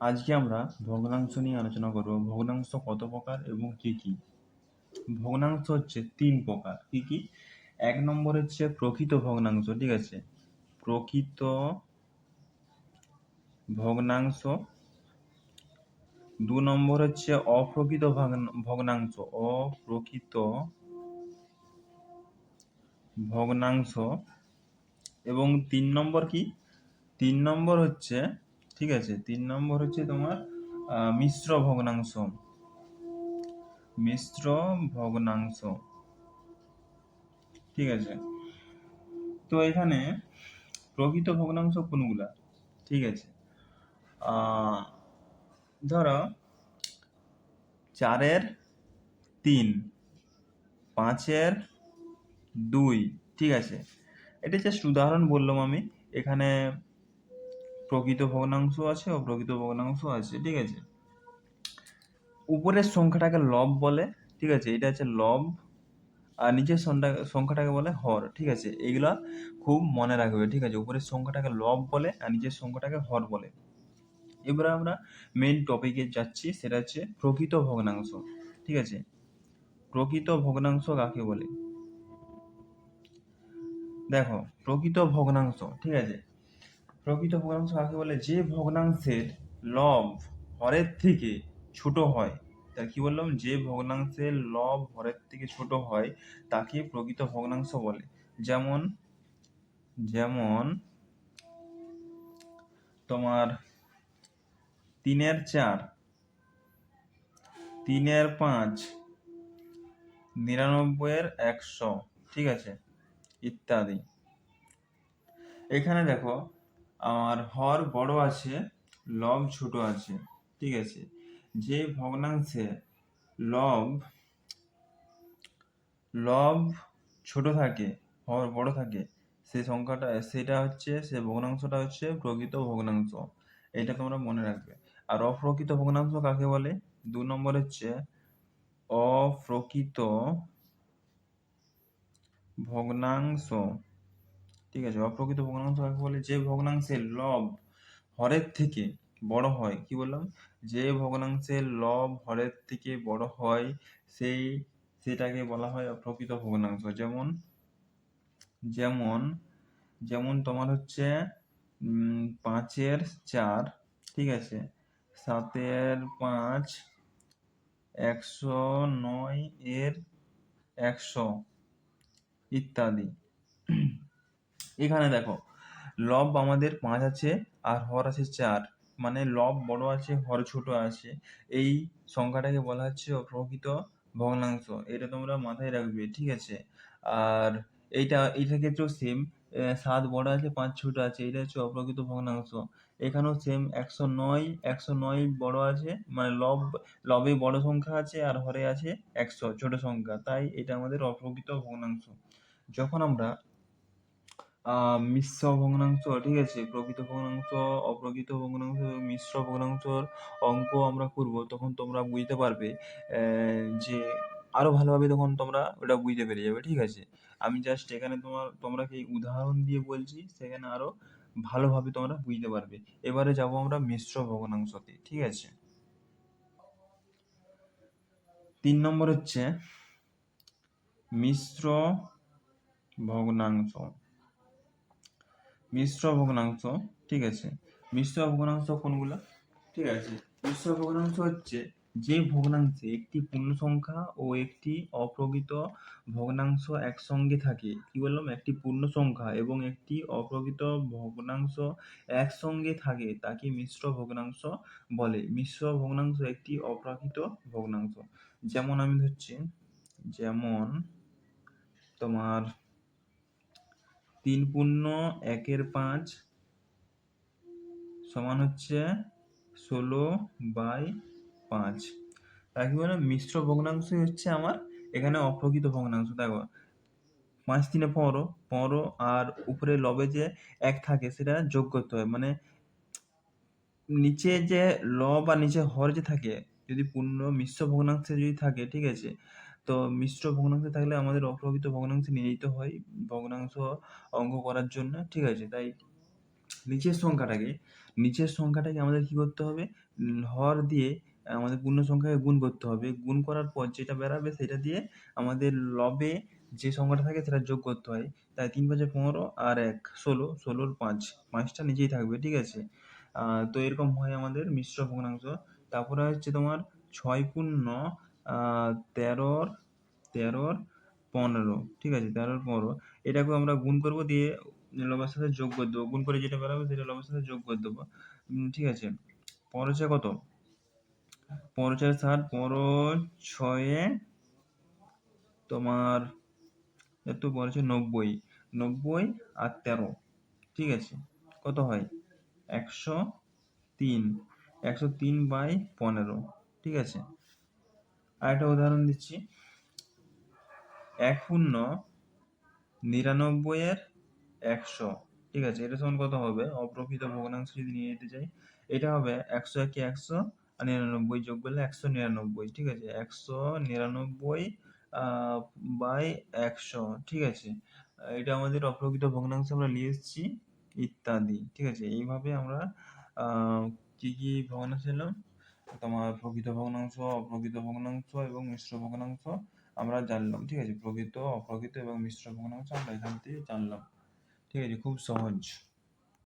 আজকে আমরা ভগ্নাংশ নিয়ে আলোচনা করব। ভগ্নাংশ কত প্রকার এবং কি কি? ভগ্নাংশ হচ্ছে তিন প্রকার। কি কি? এক নম্বর হচ্ছে প্রকৃত ভগ্নাংশ, ঠিক আছে? প্রকৃত ভগ্নাংশ। দু নম্বর হচ্ছে অপ্রকৃত ভগ্ন- ভগ্নাংশ। অপ্রকৃত ভগ্নাংশ। এবং তিন নম্বর কি? তিন নম্বর হচ্ছে ঠিক আছে? তিন নম্বর হচ্ছে তোমার মিশ্র ভগ্নাংশ মিশ্র ভগ্নাংশ ঠিক আছে? তো এখানে প্রকৃত ভগ্নাংশ কোনগুলা? ঠিক আছে? ধরো, চারের তিন, পাঁচের দুই, ঠিক আছে? এটা জাস্ট উদাহরণ বললাম আমি। এখানে প্রকৃত ভগ্নাংশ আছে ও প্রকৃত ভগ্নাংশ আছে, ঠিক আছে? উপরের সংখ্যাটাকে লব বলে, ঠিক আছে? এটা হচ্ছে লব, আর নিচের সংখ্যা- সংখ্যাটাকে বলে হর, ঠিক আছে? এইগুলা খুব মনে রাখবে, ঠিক আছে? উপরের সংখ্যাটাকে লব বলে, আর নিচের সংখ্যাটাকে হর বলে। এবারে আমরা মেইন টপিকে যাচ্ছি, সেটা হচ্ছে প্রকৃত ভগ্নাংশ, ঠিক আছে? প্রকৃত ভগ্নাংশ কাকে বলে? দেখো, প্রকৃত ভগ্নাংশ, ঠিক আছে? প্রকৃত ভগ্নাংশ কাকে বলে? যে ভগ্নাংশের লব হরের থেকে ছোট হয় তা কি বললাম? যে ভগ্নাংশের লব হরের থেকে ছোট হয়, তাকে প্রকৃত ভগ্নাংশ বলে। যেমন যেমন তোমার তিনের চার, তিনের পাঁচ, নিরানব্বইয়ের একশো, ঠিক আছে? ইত্যাদি। এখানে দেখো আমার হর বড় আছে, লব ছোট আছে, ঠিক আছে? যে ভগ্নাংশে লব লব ছোট থাকে, হর বড় থাকে সেই সংখ্যাটা, সেটা হচ্ছে, সে ভগ্নাংশটা হচ্ছে প্রকৃত ভগ্নাংশ। এটা তোমরা মনে রাখবে। আর অপ্রকৃত ভগ্নাংশ কাকে বলে? দু নম্বর হচ্ছে অপ্রকৃত ভগ্নাংশ। ঠিক আছে, অপ্রকৃত ভগ্নাংশ কাকে বলে? যে ভগ্নাংশের লব হরের থেকে বড় হয়, কি বললাম? যে ভগ্নাংশের লব হরের থেকে বড় হয়, সেই, সেটাকে বলা হয় অপ্রকৃত ভগ্নাংশ। যেমন যেমন যেমন তোমার হচ্ছে পাঁচের চার, ঠিক আছে? সাতের পাঁচ, একশো নয় এর একশো ইত্যাদি। এখানে দেখো, লব আমাদের পাঁচ আছে, আর হর আছে চার। মানে লব বড় আছে, হর ছোট আছে। এই সংখ্যাটাকে বলা হচ্ছে অপ্রকৃত ভগ্নাংশ। এটা তোমরা মাথায় রাখবে, ঠিক আছে? আর এইটা এইটার ক্ষেত্রেও সেম সাত বড় আছে, পাঁচ ছোট আছে। এটা হচ্ছে অপ্রকৃত ভগ্নাংশ। এখানেও সেম একশো নয় একশো নয় বড় আছে। মানে লব, লবে বড় সংখ্যা আছে, আর হরে আছে একশো, ছোট সংখ্যা। তাই এটা আমাদের অপ্রকৃত ভগ্নাংশ। যখন আমরা মিশ্র ভগ্নাংশ, ঠিক আছে? প্রকৃত ভগ্নাংশ, অপ্রকৃত ভগ্নাংশ, মিশ্র ভগ্নাংশর অঙ্ক আমরা করব, তখন তোমরা বুঝতে পারবে যে আরও ভালোভাবে তখন তোমরা ওটা বুঝতে পেরে যাবে, ঠিক আছে? আমি জাস্ট এখানে তোমার তোমরা কি উদাহরণ দিয়ে বলছি, সেখানে আরও ভালোভাবে তোমরা বুঝতে পারবে। এবারে যাব আমরা মিশ্র ভগ্নাংশতে, ঠিক আছে? তিন নম্বর হচ্ছে মিশ্র ভগ্নাংশ। মিশ্র ভগ্নাংশ, ঠিক আছে? মিশ্র ভগ্নাংশ কোনগুলো? ঠিক আছে। মিশ্র ভগ্নাংশ হচ্ছে যে ভগ্নাংশে একটি পূর্ণ সংখ্যা ও একটি অপ্রকৃত ভগ্নাংশ একসঙ্গে থাকে। কি বললাম? একটি পূর্ণ সংখ্যা এবং একটি অপ্রকৃত ভগ্নাংশ একসঙ্গে থাকে, তাকে মিশ্র ভগ্নাংশ বলে। মিশ্র ভগ্নাংশ একটি অপ্রাকৃত ভগ্নাংশ। যেমন আমি ধরছি, যেমন তোমার তিন পূর্ণ একের পাঁচ সমান হচ্ছে ষোলো বাই পাঁচ। তার কি বলে মিশ্র ভগ্নাংশই হচ্ছে আমার এখানে অপ্রকৃত ভগ্নাংশ। দেখো, পাঁচ তিনে পনেরো পনেরো আর উপরে লবে যে এক থাকে সেটা যোগ করতে হয়। মানে নিচে যে লব আর নিচে হর যে থাকে, যদি পূর্ণ মিশ্র ভগ্নাংশে যদি থাকে, ঠিক আছে তো মিশ্র ভগ্নাংশে থাকলে আমাদের অপ্রকৃত ভগ্নাংশে নিয়ে যেতে হয় ভগ্নাংশ অঙ্ক করার জন্য, ঠিক আছে? তাই নিচের সংখ্যাটাকে নিচের সংখ্যাটাকে আমাদের কি করতে হবে? হর দিয়ে আমাদের পূর্ণ সংখ্যাকে গুণ করতে হবে। গুণ করার পর যেটা বেরাবে সেটা দিয়ে আমাদের লবে যে সংখ্যাটা থাকে সেটা যোগ করতে হয়। তাই তিন পাঁচে পনেরো আর এক, ষোলো, ষোলোর পাঁচ, পাঁচটা নিচেই থাকবে, ঠিক আছে? তো এরকম হয় আমাদের মিশ্র ভগ্নাংশ। তারপরে হচ্ছে তোমার ছয় পূর্ণ তেরোর তেরোর পনেরো, ঠিক আছে, তেরোর পনেরো। এটাকে আমরা গুণ করব দিয়ে লবের সাথে যোগ করে দেবো। গুণ করে যেটা বেরোবে সেটা লবের সাথে যোগ করে দেবো। ঠিক আছে ছয় কত? ছয় ষাট পনেরো ছয়ে তোমার এত ছয় নব্বই নব্বই আর তেরো, ঠিক আছে, কত হয়? একশো তিন একশো তিন বাই পনেরো, ঠিক আছে। আর একটা উদাহরণ দিচ্ছি। এক শূন্য নিরানব্বইয়ের একশো। ঠিক আছে, এটা সমান কত হবে? অপ্রকৃত ভগ্নাংশ যদি নিয়ে যেতে চাই, এটা হবে একশো একে একশো, আর নিরানব্বই যোগ করলে একশো নিরানব্বই। ঠিক আছে, একশো নিরানব্বই বাই একশো। ঠিক আছে, এটা আমাদের অপ্রকৃত ভগ্নাংশ আমরা নিয়ে এসেছি, ইত্যাদি। ঠিক আছে, এইভাবে আমরা কি কি ভগ্নাংশ এলাম তোমার প্রকৃত ভগ্নাংশ, অপ্রকৃত ভগ্নাংশ এবং মিশ্র ভগ্নাংশ আমরা জানলাম, ঠিক আছে? প্রকৃত, অপ্রকৃত এবং মিশ্র ভগ্নাংশ আমরা এখান থেকে জানলাম, ঠিক আছে? খুব সহজ।